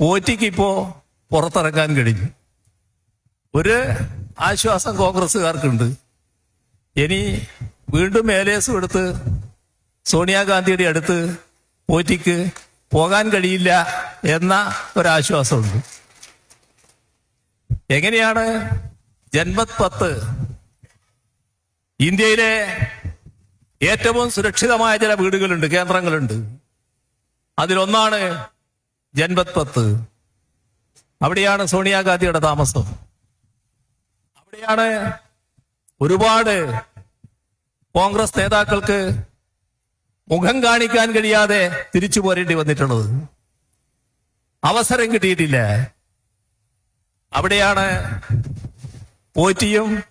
പോറ്റിക്ക് ഇപ്പോ പുറത്തിറങ്ങാൻ കഴിഞ്ഞു. ഒരു ആശ്വാസം കോൺഗ്രസ്സുകാർക്കുണ്ട്. ഇനി വീണ്ടും ഏലേസും എടുത്ത് സോണിയാഗാന്ധിയുടെ അടുത്ത് പോറ്റിക്ക് പോകാൻ കഴിയില്ല എന്ന ഒരാശ്വാസമുണ്ട്. എങ്ങനെയാണ് ജന്മത് പത്ത് ഇന്ത്യയിലെ ഏറ്റവും സുരക്ഷിതമായ ചില വീടുകളുണ്ട് കേന്ദ്രങ്ങളുണ്ട്. അതിലൊന്നാണ് ജൻപത് പത്ത് അവിടെയാണ് സോണിയാഗാന്ധിയുടെ താമസം. അവിടെയാണ് ഒരുപാട് കോൺഗ്രസ് നേതാക്കൾക്ക് മുഖം കാണിക്കാൻ കഴിയാതെ തിരിച്ചു പോരേണ്ടി വന്നിട്ടുള്ളത്. അവസരം കിട്ടിയിട്ടില്ല. അവിടെയാണ് പോറ്റിയും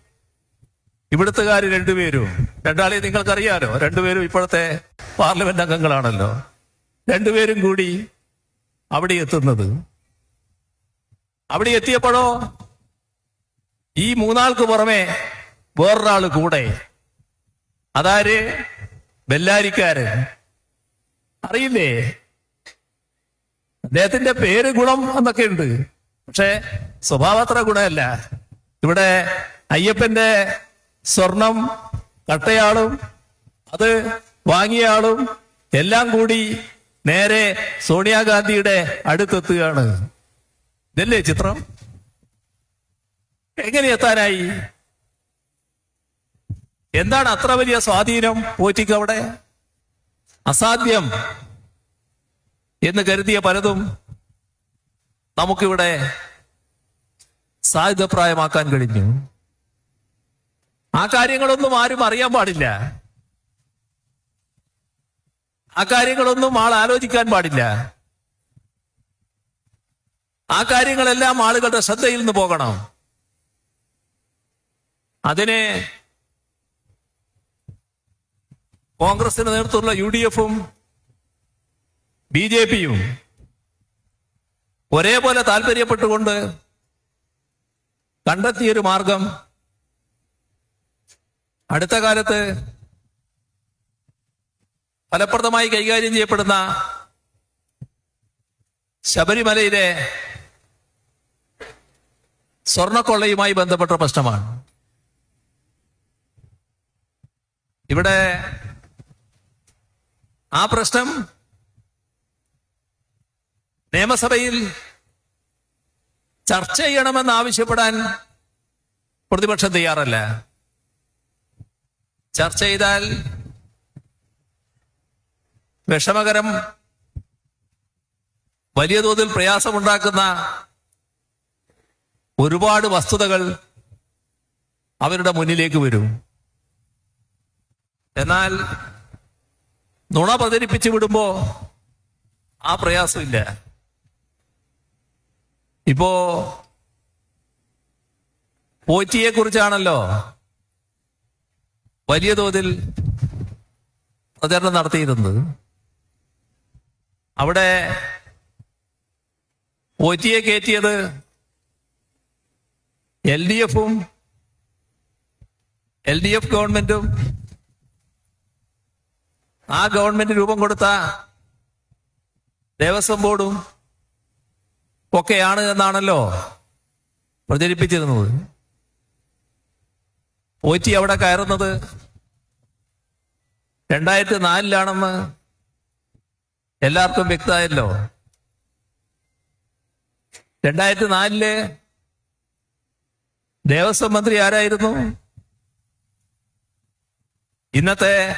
ഇവിടുത്തുകാർ രണ്ടുപേരും. രണ്ടാളെ നിങ്ങൾക്കറിയാലോ രണ്ടുപേരും ഇപ്പോഴത്തെ പാർലമെന്റ് അംഗങ്ങളാണല്ലോ. രണ്ടുപേരും കൂടി അവിടെ എത്തുന്നത്? അവിടെ എത്തിയപ്പോഴോ? ഈ മൂന്നാൾക്ക് പുറമെ വേറൊരാൾ കൂടെ. അതാര്? ബെല്ലാരിക്കാര് അറിയില്ലേ? അദ്ദേഹത്തിന്റെ പേര് ഗുണം എന്നൊക്കെ ഉണ്ട് പക്ഷെ സ്വഭാവത്ര ഗുണമല്ല. ഇവിടെ അയ്യപ്പന്റെ സ്വർണം കട്ടയാളും അത് വാങ്ങിയ ആളും എല്ലാം കൂടി നേരെ സോണിയാഗാന്ധിയുടെ അടുത്തെത്തുകയാണ്. ഇതല്ലേ ചിത്രം? എങ്ങനെ എത്താനായി? എന്താണ് അത്ര വലിയ സ്വാധീനം പോറ്റിക്ക് അവിടെ? അസാധ്യം എന്ന് കരുതിയ പലതും നമുക്കിവിടെ സായുധപ്രായമാക്കാൻ കഴിഞ്ഞു. ആ കാര്യങ്ങളൊന്നും ആരും അറിയാൻ പാടില്ല. ആ കാര്യങ്ങളൊന്നും ആൾ ആലോചിക്കാൻ പാടില്ല. ആ കാര്യങ്ങളെല്ലാം ആളുകളുടെ ശ്രദ്ധയിൽ നിന്ന് പോകണം. അതിനെ കോൺഗ്രസിന് നേതൃത്വമുള്ള യു ഡി എഫും ബി ജെ പിയും ഒരേപോലെ താല്പര്യപ്പെട്ടുകൊണ്ട് കണ്ടെത്തിയൊരു മാർഗം അടുത്ത കാലത്ത് ഫലപ്രദമായി കൈകാര്യം ചെയ്യപ്പെടുന്ന ശബരിമലയിലെ സ്വർണക്കൊള്ളയുമായി ബന്ധപ്പെട്ട പ്രശ്നമാണ്. ഇവിടെ ആ പ്രശ്നം നിയമസഭയിൽ ചർച്ച ചെയ്യണമെന്ന് ആവശ്യപ്പെടാൻ പ്രതിപക്ഷം തയ്യാറല്ല. ചർച്ച ചെയ്താൽ വിഷമകരം വലിയ തോതിൽ പ്രയാസമുണ്ടാക്കുന്ന ഒരുപാട് വസ്തുതകൾ അവരുടെ മുന്നിലേക്ക് വരും. എന്നാൽ നുണ പ്രചരിപ്പിച്ചു വിടുമ്പോ ആ പ്രയാസമില്ല. ഇപ്പോ പോറ്റിയെ കുറിച്ചാണല്ലോ വലിയ തോതിൽ പ്രചരണം നടത്തിയിരുന്നത്. അവിടെ പോറ്റിയെ കയറ്റിയത് എൽ ഡി എഫും എൽ ഡി എഫ് ഗവൺമെന്റും. ആ ഗവൺമെന്റ് രൂപം കൊടുത്ത ദേവസ്വം ബോർഡും ഒക്കെയാണ് എന്നാണല്ലോ പ്രചരിപ്പിച്ചിരുന്നത്. പോറ്റി അവിടെ കയറുന്നത് രണ്ടായിരത്തി നാലിലാണെന്ന് എല്ലാവർക്കും വ്യക്തമായല്ലോ. രണ്ടായിരത്തി നാലിൽ ദേവസ്വം മന്ത്രി ആരായിരുന്നു? ഇന്നത്തെ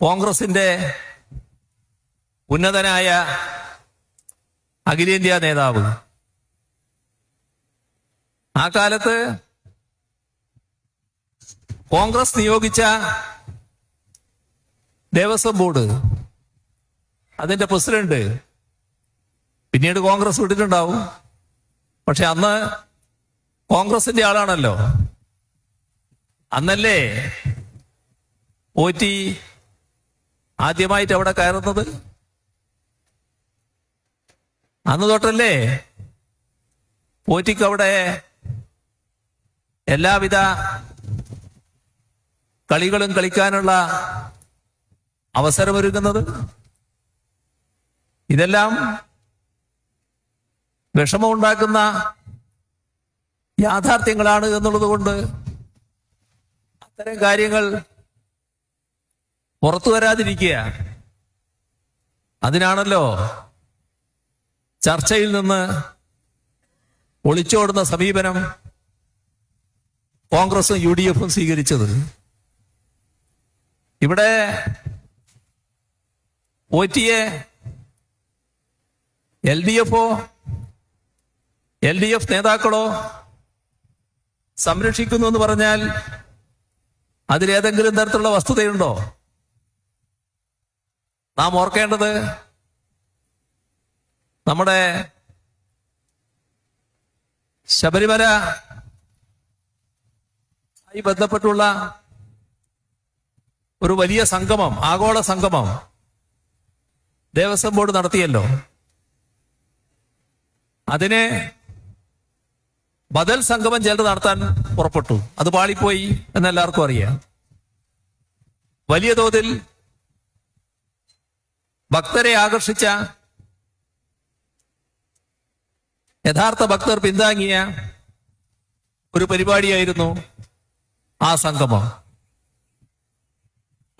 കോൺഗ്രസിന്റെ ഉന്നതനായ അഖിലേന്ത്യാ നേതാവ്. ആ കാലത്ത് കോൺഗ്രസ് നിയോഗിച്ച ദേവസ്വം ബോർഡ് അതിന്റെ പ്രസിഡന്റ്. പിന്നീട് കോൺഗ്രസ് വിട്ടിട്ടുണ്ടാവും. പക്ഷെ അന്ന് കോൺഗ്രസിന്റെ ആളാണല്ലോ. അന്നല്ലേ പോറ്റി ആദ്യമായിട്ട് അവിടെ കയറുന്നത്? അന്ന് തൊട്ടല്ലേ പോറ്റിക്ക് അവിടെ എല്ലാവിധ കളികളും കളിക്കാനുള്ള അവസരമൊരുക്കുന്നത് ഇതെല്ലാം വിഷമമുണ്ടാക്കുന്ന യാഥാർത്ഥ്യങ്ങളാണ് എന്നുള്ളത് കൊണ്ട് അത്തരം കാര്യങ്ങൾ പുറത്തു വരാതിരിക്കുക. അതിനാണല്ലോ ചർച്ചയിൽ നിന്ന് ഒളിച്ചോടുന്ന സമീപനം കോൺഗ്രസും യു ഡി എഫും സ്വീകരിച്ചത്. ഇവിടെ ഒ ടിയെ എൽ ഡി എഫോ എൽ ഡി എഫ് നേതാക്കളോ? സംരക്ഷിക്കുന്നു എന്ന് പറഞ്ഞാൽ അതിലേതെങ്കിലും തരത്തിലുള്ള വസ്തുതയുണ്ടോ? നാം ഓർക്കേണ്ടത് നമ്മുടെ ശബരിമല ആയി ബന്ധപ്പെട്ടുള്ള ഒരു വലിയ സംഗമം ആഗോള സംഗമം ദേവസ്വം ബോർഡ് നടത്തിയല്ലോ. അതിന് ബദൽ സംഗമം ചിലർ നടത്താൻ പുറപ്പെട്ടു. അത് പാളിപ്പോയി എന്നെല്ലാവർക്കും അറിയാം. വലിയ തോതിൽ ഭക്തരെ ആകർഷിച്ച യഥാർത്ഥ ഭക്തർ പിന്താങ്ങിയ ഒരു പരിപാടിയായിരുന്നു ആ സംഗമം.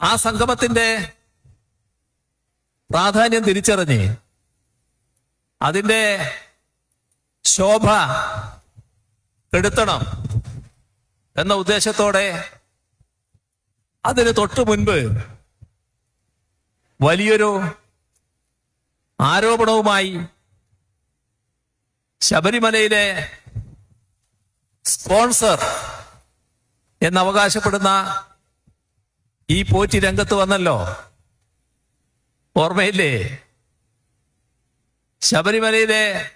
ആ സംഗമത്തിന്റെ പ്രാധാന്യം തിരിച്ചറിഞ്ഞ് അതിന്റെ ശോഭ കെടുത്തണം എന്ന ഉദ്ദേശത്തോടെ അതിന് തൊട്ടു മുൻപ് വലിയൊരു ആരോപണവുമായി ശബരിമലയിലെ സ്പോൺസർ എന്നവകാശപ്പെടുന്ന ഈ പോറ്റി രംഗത്ത് വന്നല്ലോ. ഓർമ്മയില്ലേ? ശബരിമലയിലെ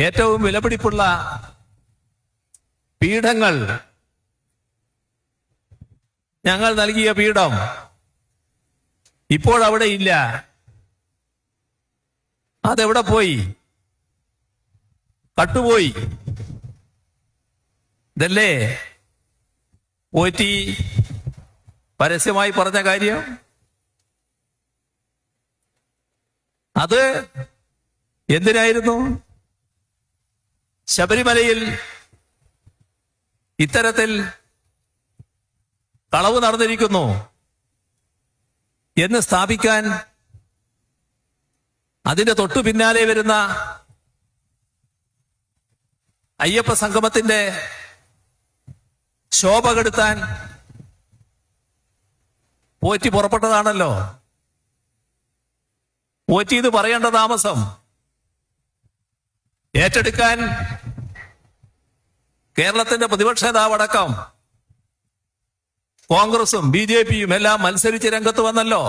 ഏറ്റവും വിലപിടിപ്പുള്ള പീഠങ്ങൾ. ഞങ്ങൾ നൽകിയ പീഠം ഇപ്പോൾ അവിടെ ഇല്ല. അതെവിടെ പോയി? കട്ടുപോയി. ഇതല്ലേ? പോറ്റി പരസ്യമായി പറഞ്ഞ കാര്യം? അത് എന്തിനായിരുന്നു? ശബരിമലയിൽ ഇത്തരത്തിൽ കളവ് നടന്നിരിക്കുന്നു എന്ന് സ്ഥാപിക്കാൻ അതിന്റെ തൊട്ടു പിന്നാലെ വരുന്ന അയ്യപ്പ സംഗമത്തിന്റെ ശോഭ കെടുത്താൻ പോറ്റി പുറപ്പെട്ടതാണല്ലോ. പോറ്റി ഇത് പറയേണ്ട താമസം ഏറ്റെടുക്കാൻ കേരളത്തിന്റെ പ്രതിപക്ഷ നേതാവടക്കം കോൺഗ്രസും ബി ജെ പിയും എല്ലാം മത്സരിച്ച് രംഗത്ത് വന്നല്ലോ.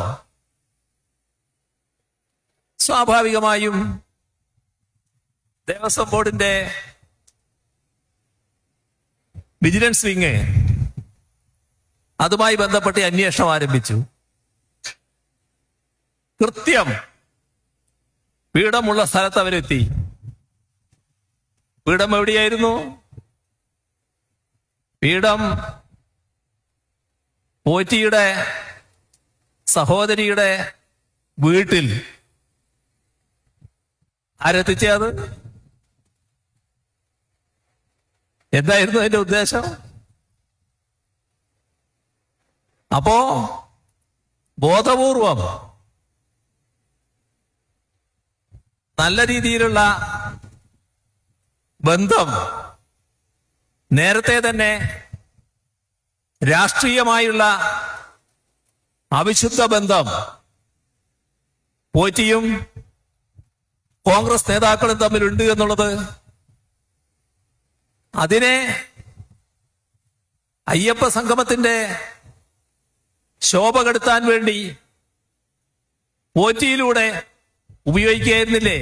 സ്വാഭാവികമായും ദേവസ്വം ബോർഡിന്റെ വിജിലൻസ് വിങ് അതുമായി ബന്ധപ്പെട്ട് അന്വേഷണം ആരംഭിച്ചു. കൃത്യം പീഠമുള്ള സ്ഥലത്ത് അവരെത്തി. പീഠം എവിടെയായിരുന്നു? പീഠം പോറ്റിയുടെ സഹോദരിയുടെ വീട്ടിൽ. ആരെത്തിച്ചത് എന്തായിരുന്നു അതിന്റെ ഉദ്ദേശം? അപ്പോ ബോധപൂർവം നല്ല രീതിയിലുള്ള ബന്ധം. നേരത്തെ തന്നെ രാഷ്ട്രീയമായുള്ള അവിശുദ്ധ ബന്ധം പോറ്റിയും കോൺഗ്രസ് നേതാക്കളും തമ്മിലുണ്ട് എന്നുള്ളത് അതിനെ അയ്യപ്പ സംഗമത്തിന്റെ ശോഭ കെടുത്താൻ വേണ്ടി പോറ്റിയിലൂടെ ഉപയോഗിക്കുകയായിരുന്നില്ലേ?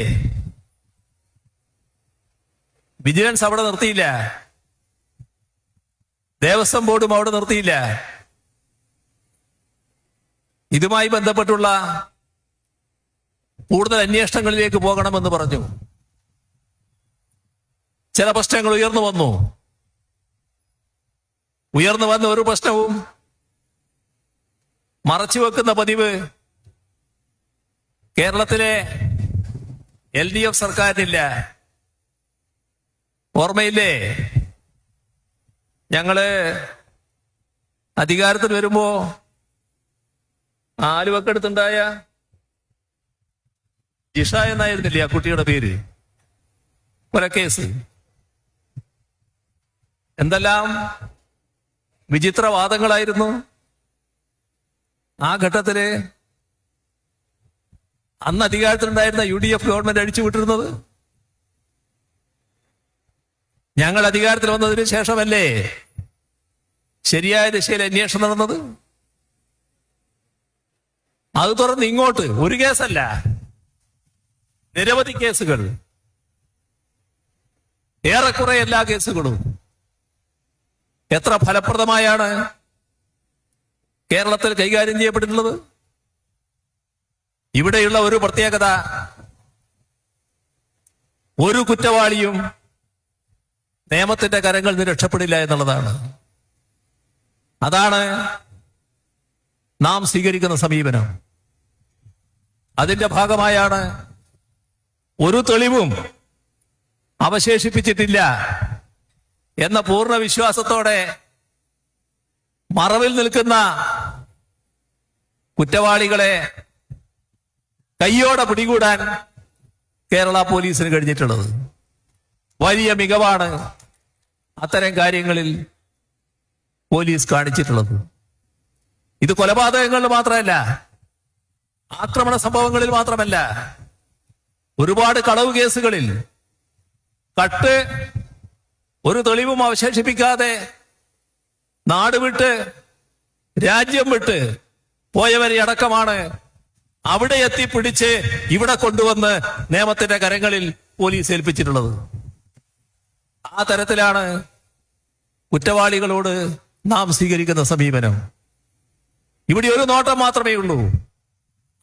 വിജിലൻസ് അവിടെ നിർത്തിയില്ല. ദേവസ്വം ബോർഡും അവിടെ നിർത്തിയില്ല. ഇതുമായി ബന്ധപ്പെട്ടുള്ള കൂടുതൽ അന്വേഷണങ്ങളിലേക്ക് പോകണമെന്ന് പറഞ്ഞു. ചില പ്രശ്നങ്ങൾ ഉയർന്നു വന്നു. ഉയർന്നു വന്ന ഒരു പ്രശ്നവും മറച്ചു വെക്കുന്ന പതിവ് കേരളത്തിലെ എൽ ഡി എഫ് സർക്കാരിനില്ല. ഓർമ്മയില്ലേ? ഞങ്ങൾ അധികാരത്തിൽ വരുമ്പോ ആലുവക്കടുത്തുണ്ടായ ജിഷ എന്നായിരുന്നില്ലേ ആ കുട്ടിയുടെ പേര്? കൊലക്കേസ് എന്തെല്ലാം വിചിത്രവാദങ്ങളായിരുന്നു ആ ഘട്ടത്തിൽ അന്ന് അധികാരത്തിലുണ്ടായിരുന്ന യു ഡി എഫ് ഗവൺമെന്റ് അഴിച്ചുവിട്ടിരുന്നത് ഞങ്ങൾ അധികാരത്തിൽ വന്നതിന് ശേഷമല്ലേ ശരിയായ ദിശയിൽ അന്വേഷണം നടന്നത്? അത് തുറന്ന് ഇങ്ങോട്ട്. ഒരു കേസല്ല. നിരവധി കേസുകൾ. ഏറെക്കുറെ എല്ലാ കേസുകളും. എത്ര ഫലപ്രദമായാണ് കേരളത്തിൽ കൈകാര്യം ചെയ്യപ്പെട്ടിട്ടുള്ളത്? ഇവിടെയുള്ള ഒരു പ്രത്യേകത. ഒരു കുറ്റവാളിയും നിയമത്തിന്റെ കരങ്ങൾ നിന്ന് രക്ഷപ്പെടില്ല എന്നുള്ളതാണ്. അതാണ് നാം സ്വീകരിക്കുന്ന സമീപനം. അതിന്റെ ഭാഗമായാണ് ഒരു തെളിവും അവശേഷിപ്പിച്ചിട്ടില്ല എന്ന പൂർണ വിശ്വാസത്തോടെ മറവിൽ നിൽക്കുന്ന കുറ്റവാളികളെ കയ്യോടെ പിടികൂടാൻ കേരള പോലീസിന് കഴിഞ്ഞിട്ടുള്ളത്. വലിയ മികവാണ് അത്തരം കാര്യങ്ങളിൽ പോലീസ് കാണിച്ചിട്ടുള്ളത്. ഇത് കൊലപാതകങ്ങളിൽ മാത്രമല്ല ആക്രമണ സംഭവങ്ങളിൽ മാത്രമല്ല ഒരുപാട് കളവ് കേസുകളിൽ കട്ട് ഒരു തെളിവും അവശേഷിപ്പിക്കാതെ നാട് വിട്ട് രാജ്യം വിട്ട് പോയവരെ അടക്കമാണ് അവിടെ എത്തി പിടിച്ച് ഇവിടെ കൊണ്ടുവന്ന് നിയമത്തിന്റെ കരങ്ങളിൽ പോലീസ് ഏൽപ്പിച്ചിട്ടുള്ളത്. ആ തരത്തിലാണ് കുറ്റവാളികളോട് നാം സ്വീകരിക്കുന്ന സമീപനം. ഇവിടെ ഒരു നോട്ടം മാത്രമേ ഉള്ളൂ.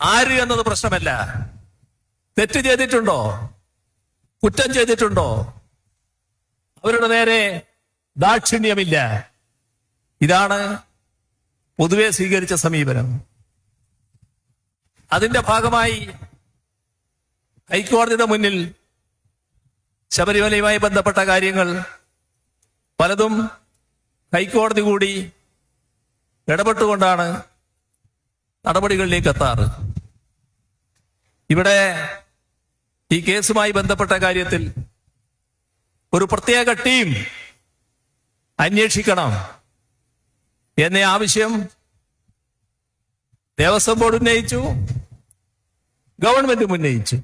ആര് എന്നത് പ്രശ്നമല്ല. തെറ്റ് ചെയ്തിട്ടുണ്ടോ? കുറ്റം ചെയ്തിട്ടുണ്ടോ? അവരുടെ നേരെ ദാക്ഷിണ്യമില്ല. ഇതാണ് പൊതുവെ സ്വീകരിച്ച സമീപനം. അതിന്റെ ഭാഗമായി ഹൈക്കോടതിയുടെ മുന്നിൽ ശബരിമലയുമായി ബന്ധപ്പെട്ട കാര്യങ്ങൾ പലതും ഹൈക്കോടതി കൂടി ഇടപെട്ടുകൊണ്ടാണ് നടപടികളിലേക്ക് എത്താറ്. ഇവിടെ ഈ കേസുമായി ബന്ധപ്പെട്ട കാര്യത്തിൽ ഒരു പ്രത്യേക ടീം അന്വേഷിക്കണം എന്ന ആവശ്യം ദേവസ്വം ബോർഡ് ഉന്നയിച്ചു ഗവൺമെന്റ് ഉന്നയിച്ചു.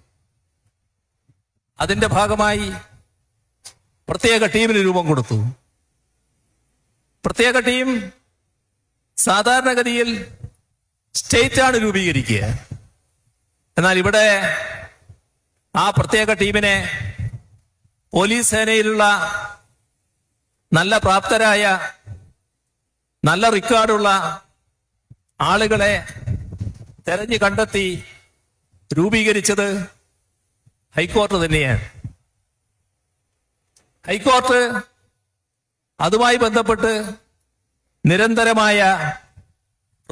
അതിന്റെ ഭാഗമായി പ്രത്യേക ടീമിന് രൂപം കൊടുത്തു. പ്രത്യേക ടീം സാധാരണഗതിയിൽ സ്റ്റേറ്റ് ആണ് രൂപീകരിക്കുക. എന്നാൽ ഇവിടെ ആ പ്രത്യേക ടീമിനെ പോലീസ് സേനയിലുള്ള നല്ല പ്രാപ്തരായ നല്ല റിക്കാർഡുള്ള ആളുകളെ തെരഞ്ഞു കണ്ടെത്തി രൂപീകരിച്ചത് ഹൈക്കോർട്ട് തന്നെയാണ്. ഹൈക്കോർട്ട് അതുമായി ബന്ധപ്പെട്ട് നിരന്തരമായ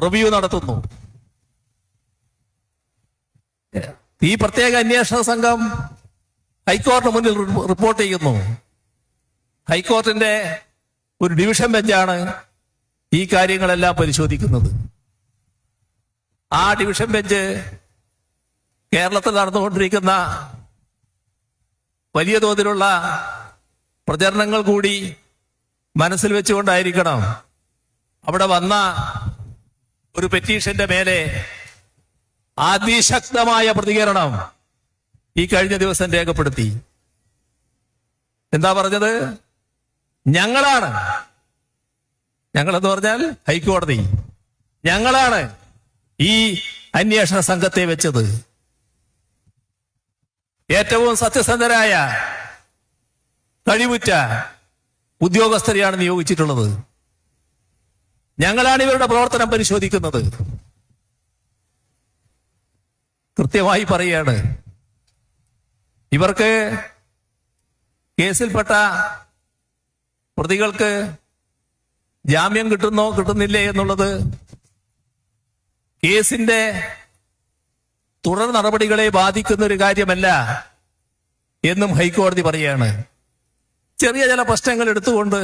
റിവ്യൂ നടത്തുന്നു. ഈ പ്രത്യേക അന്വേഷണ സംഘം ഹൈക്കോടതിന് മുന്നിൽ റിപ്പോർട്ട് ചെയ്യുന്നു. ഹൈക്കോർട്ടിന്റെ ഒരു ഡിവിഷൻ ബെഞ്ചാണ് ഈ കാര്യങ്ങളെല്ലാം പരിശോധിക്കുന്നത്. ആ ഡിവിഷൻ ബെഞ്ച് കേരളത്തിൽ നടന്നുകൊണ്ടിരിക്കുന്ന വലിയ തോതിലുള്ള പ്രചരണങ്ങൾ കൂടി മനസ്സിൽ വെച്ചുകൊണ്ടായിരിക്കണം അവിടെ വന്ന ഒരു പെറ്റീഷന്റെ മേലെ അതിശക്തമായ പ്രതികരണം ഈ കഴിഞ്ഞ ദിവസം രേഖപ്പെടുത്തി. എന്താ പറഞ്ഞത്? ഞങ്ങളാണ്. ഞങ്ങളെന്ന് പറഞ്ഞാൽ ഹൈക്കോടതി. ഞങ്ങളാണ് ഈ അന്വേഷണ സംഘത്തെ വെച്ചത്. ഏറ്റവും സത്യസന്ധരായ കഴിവുറ്റ ഉദ്യോഗസ്ഥരെയാണ് നിയോഗിച്ചിട്ടുള്ളത്. ഞങ്ങളാണ് ഇവരുടെ പ്രവർത്തനം പരിശോധിക്കുന്നത്. കൃത്യമായി പറയാണ് ഇവർക്ക് കേസിൽപ്പെട്ട പ്രതികൾക്ക് ജാമ്യം കിട്ടുന്നോ കിട്ടുന്നില്ലേ എന്നുള്ളത് കേസിന്റെ തുടർ നടപടികളെ ബാധിക്കുന്ന ഒരു കാര്യമല്ല എന്നും ഹൈക്കോടതി പറയാണ്. ചെറിയ ചില പ്രശ്നങ്ങൾ എടുത്തുകൊണ്ട്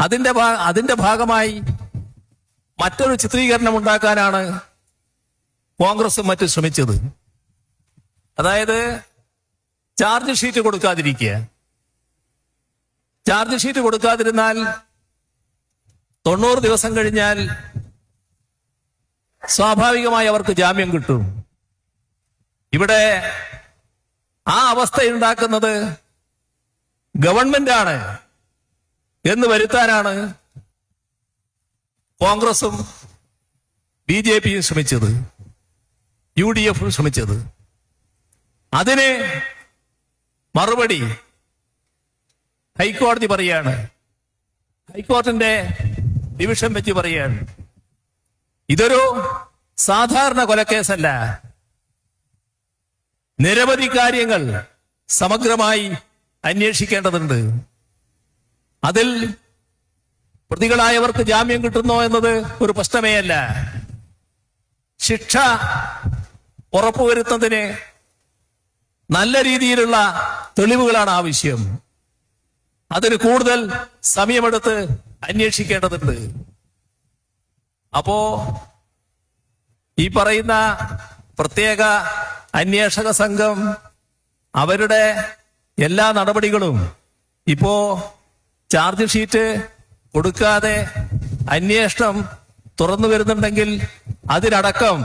അതിന്റെ അതിന്റെ ഭാഗമായി മറ്റൊരു ചിത്രീകരണം ഉണ്ടാക്കാനാണ് കോൺഗ്രസും മറ്റും ശ്രമിച്ചത്. അതായത് ചാർജ് ഷീറ്റ് കൊടുക്കാതിരിക്കുക. ചാർജ് ഷീറ്റ് കൊടുക്കാതിരുന്നാൽ തൊണ്ണൂറ് ദിവസം കഴിഞ്ഞാൽ സ്വാഭാവികമായി അവർക്ക് ജാമ്യം കിട്ടും. ഇവിടെ ആ അവസ്ഥ അവസ്ഥയുണ്ടാക്കുന്നത് ഗവൺമെന്റാണ് എന്ന് വരുത്താനാണ് കോൺഗ്രസും ബി ജെ പിയും ശ്രമിച്ചത് യു ഡി എഫും ശ്രമിച്ചത്. അതിന് മറുപടി ഹൈക്കോടതി പറയാണ്. ഹൈക്കോടതിന്റെ ഡിവിഷൻ വെച്ച് പറയാണ് ഇതൊരു സാധാരണ കൊലക്കേസല്ല. നിരവധി കാര്യങ്ങൾ സമഗ്രമായി അന്വേഷിക്കേണ്ടതുണ്ട്. അതിൽ പ്രതികളായവർക്ക് ജാമ്യം കിട്ടുന്നോ എന്നത് ഒരു പ്രശ്നമേ അല്ല. ശിക്ഷ ഉറപ്പുവരുത്തുന്നതിന് നല്ല രീതിയിലുള്ള തെളിവുകളാണ് ആവശ്യം. അതിന് കൂടുതൽ സമയമെടുത്ത് അന്വേഷിക്കേണ്ടതുണ്ട്. അപ്പോ ഈ പറയുന്ന പ്രത്യേക അന്വേഷക സംഘം അവരുടെ എല്ലാ നടപടികളും ഇപ്പോ ചാർജ് ഷീറ്റ് കൊടുക്കാതെ അന്വേഷണം തുറന്നു വരുന്നുണ്ടെങ്കിൽ അതിനടക്കം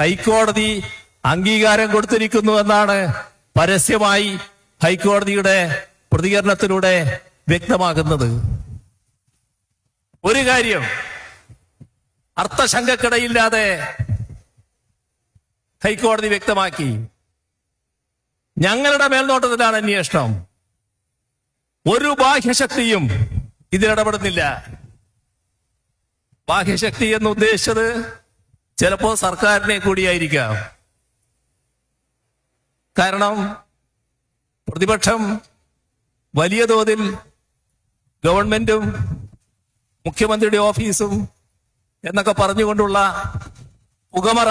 ഹൈക്കോടതി അംഗീകാരം കൊടുത്തിരിക്കുന്നു എന്നാണ് പരസ്യമായി ഹൈക്കോടതിയുടെ പ്രതികരണത്തിലൂടെ വ്യക്തമാകുന്നത്. ഒരു കാര്യം അർത്ഥശങ്കക്കിടയില്ലാതെ ഹൈക്കോടതി വ്യക്തമാക്കി. ഞങ്ങളുടെ മേൽനോട്ടത്തിലാണ് അന്വേഷണം. ഒരു ബാഹ്യശക്തിയും ഇതിലിടപെടുന്നില്ല ബാഹ്യശക്തി എന്ന് ഉദ്ദേശിച്ചത് ചിലപ്പോൾ സർക്കാരിനെ കൂടിയായിരിക്കാം. കാരണം പ്രതിപക്ഷം വലിയ തോതിൽ ഗവൺമെന്റും മുഖ്യമന്ത്രിയുടെ ഓഫീസും എന്നൊക്കെ പറഞ്ഞുകൊണ്ടുള്ള പുകമറ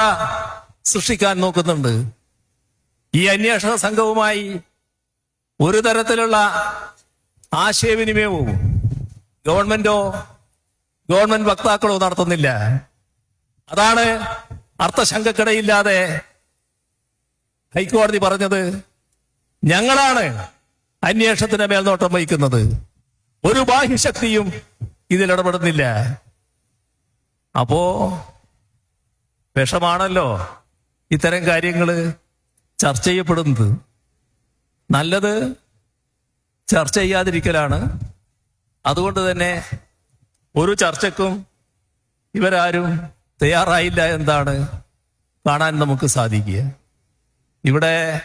സൃഷ്ടിക്കാൻ നോക്കുന്നുണ്ട്. ഈ അന്വേഷണ സംഘവുമായി ഒരു തരത്തിലുള്ള ആശയവിനിമയവും ഗവൺമെന്റോ ഗവൺമെന്റ് വക്താക്കളോ നടത്തുന്നില്ല. അതാണ് അർത്ഥശങ്കക്കിടയില്ലാതെ ഹൈക്കോടതി പറഞ്ഞത്. ഞങ്ങളാണ് അന്വേഷണത്തിന്റെ മേൽനോട്ടം വഹിക്കുന്നത്. ഒരു ബാഹ്യശക്തിയും ഇതിൽ ഇടപെടുന്നില്ല. അപ്പോ വിഷമാണല്ലോ ഇത്തരം കാര്യങ്ങൾ ചർച്ച ചെയ്യപ്പെടുന്നത്. നല്ലത് ചർച്ച ചെയ്യാതിരിക്കലാണ്. അതുകൊണ്ട് തന്നെ ഒരു ചർച്ചക്കും ഇവരാരും തയ്യാറായില്ല എന്താണ് കാണാൻ നമുക്ക് സാധിക്കുക. ഇവിടെ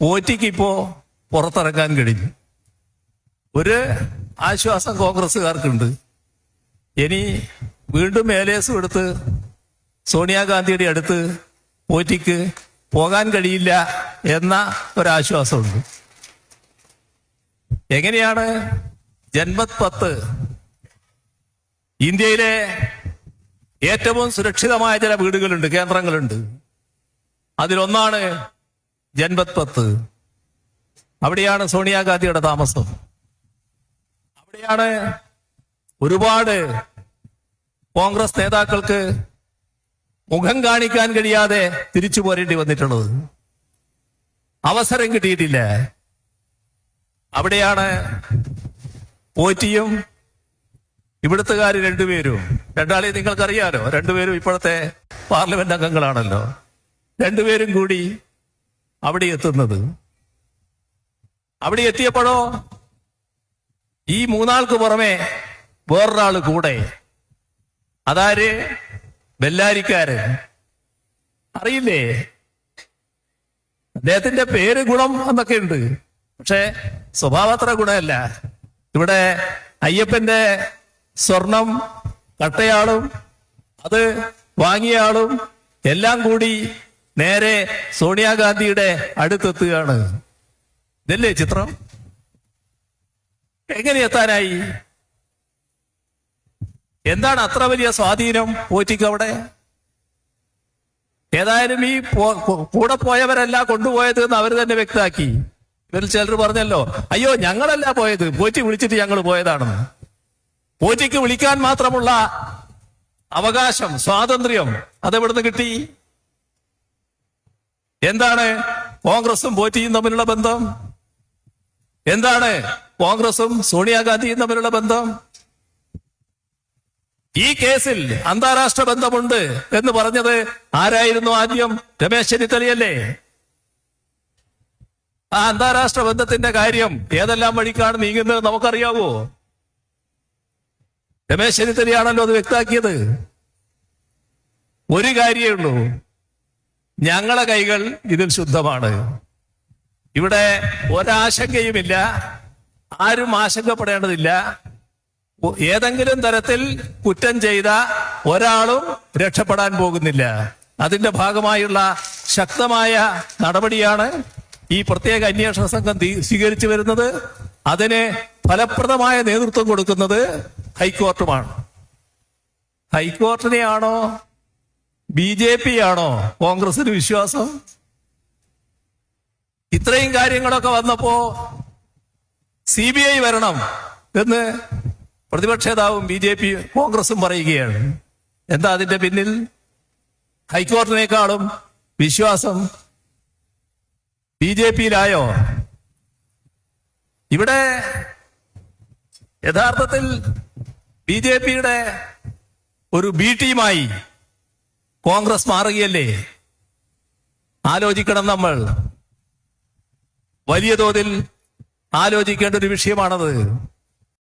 പോറ്റിക്കിപ്പോ പുറത്തിറങ്ങാൻ കഴിഞ്ഞു. ഒരു ആശ്വാസം കോൺഗ്രസ്സുകാർക്കുണ്ട്. ഇനി വീണ്ടും മേലേസും എടുത്ത് സോണിയാഗാന്ധിയുടെ അടുത്ത് പോറ്റിക്ക് പോകാൻ കഴിയില്ല എന്ന ഒരാശ്വാസമുണ്ട്. എങ്ങനെയാണ് ജന്മത് പത്ത് ഇന്ത്യയിലെ ഏറ്റവും സുരക്ഷിതമായ ചില വീടുകളുണ്ട് കേന്ദ്രങ്ങളുണ്ട്. അതിലൊന്നാണ് ജന്മത് പത്ത് അവിടെയാണ് സോണിയാഗാന്ധിയുടെ താമസം. അവിടെയാണ് ഒരുപാട് കോൺഗ്രസ് നേതാക്കൾക്ക് മുഖം കാണിക്കാൻ കഴിയാതെ തിരിച്ചു പോരേണ്ടി വന്നിട്ടുള്ളത്. അവസരം കിട്ടിയിട്ടില്ല. അവിടെയാണ് പോറ്റിയും ഇവിടുത്തുകാർ രണ്ടുപേരും. രണ്ടാളെ നിങ്ങൾക്കറിയാലോ രണ്ടുപേരും ഇപ്പോഴത്തെ പാർലമെന്റ് അംഗങ്ങളാണല്ലോ. രണ്ടുപേരും കൂടി അവിടെ എത്തുന്നത്. അവിടെ എത്തിയപ്പോഴോ ഈ മൂന്നാൾക്ക് പുറമെ വേറൊരാൾ കൂടെ അതാര്? ബെല്ലാരിക്കാര്. അറിയില്ലേ? അദ്ദേഹത്തിന്റെ പേര് ഗുണം എന്നൊക്കെ ഉണ്ട്. പക്ഷെ സ്വഭാവത്ര ഗുണമല്ല. ഇവിടെ അയ്യപ്പന്റെ സ്വർണം കട്ടയാളും അത് വാങ്ങിയ ആളും എല്ലാം കൂടി നേരെ സോണിയാഗാന്ധിയുടെ അടുത്തെത്തുകയാണ്. ഇതല്ലേ ചിത്രം? എങ്ങനെ എത്താനായി? എന്താണ് അത്ര വലിയ സ്വാധീനം പോറ്റിക്ക് അവിടെ? ഏതായാലും ഈ കൂടെ പോയവരല്ല കൊണ്ടുപോയത് എന്ന് അവർ തന്നെ വ്യക്തമാക്കി. ഇവരിൽ ചിലർ പറഞ്ഞല്ലോ അയ്യോ ഞങ്ങളല്ല പോയത്. പോറ്റി വിളിച്ചിട്ട് ഞങ്ങൾ പോയതാണെന്ന്. പോറ്റിക്ക് വിളിക്കാൻ മാത്രമുള്ള അവകാശം സ്വാതന്ത്ര്യം അതെവിടുന്ന് കിട്ടി? എന്താണ് കോൺഗ്രസും പോറ്റിയും തമ്മിലുള്ള ബന്ധം? എന്താണ് കോൺഗ്രസും സോണിയാഗാന്ധിയും തമ്മിലുള്ള ബന്ധം? ഈ കേസിൽ അന്താരാഷ്ട്ര ബന്ധമുണ്ട് എന്ന് പറഞ്ഞത് ആരായിരുന്നു ആദ്യം? രമേശ് ചെന്നിത്തലയല്ലേ? ആ അന്താരാഷ്ട്ര ബന്ധത്തിന്റെ കാര്യം ഏതെല്ലാം വഴിക്കാണ് നീങ്ങുന്നത് നമുക്കറിയാവോ? രമേശ് ചെന്നിത്തലയാണല്ലോ അത് വ്യക്താക്കിയത്. ഒരു കാര്യമേ ഉള്ളൂ. ഞങ്ങളെ കൈകൾ ഇതിൽ ശുദ്ധമാണ്. ഇവിടെ ഒരാശങ്കയുമില്ല ആരും ആശങ്കപ്പെടേണ്ടതില്ല. ഏതെങ്കിലും തരത്തിൽ കുറ്റം ചെയ്ത ഒരാളും രക്ഷപ്പെടാൻ പോകുന്നില്ല. അതിന്റെ ഭാഗമായുള്ള ശക്തമായ നടപടിയാണ് ഈ പ്രത്യേക അന്വേഷണ സംഘം സ്വീകരിച്ചു വരുന്നത്. അതിന് ഫലപ്രദമായ നേതൃത്വം കൊടുക്കുന്നത് ഹൈക്കോർട്ടുമാണ്. ഹൈക്കോർട്ടിനെയാണോ ബി ജെ പി ആണോ കോൺഗ്രസിന് വിശ്വാസം? ഇത്രയും കാര്യങ്ങളൊക്കെ വന്നപ്പോ സി ബി ഐ വരണം എന്ന് പ്രതിപക്ഷ നേതാവും ബി ജെ പി കോൺഗ്രസും പറയുകയാണ്. എന്താ അതിന്റെ പിന്നിൽ? ഹൈക്കോടതിനേക്കാളും വിശ്വാസം ബി ജെ പിയിലായോ? ഇവിടെ യഥാർത്ഥത്തിൽ ബി ജെ പിയുടെ ഒരു ബി ടീമായി കോൺഗ്രസ് മാറുകയല്ലേ? ആലോചിക്കണം നമ്മൾ. വലിയ തോതിൽ ആലോചിക്കേണ്ട ഒരു വിഷയമാണത്.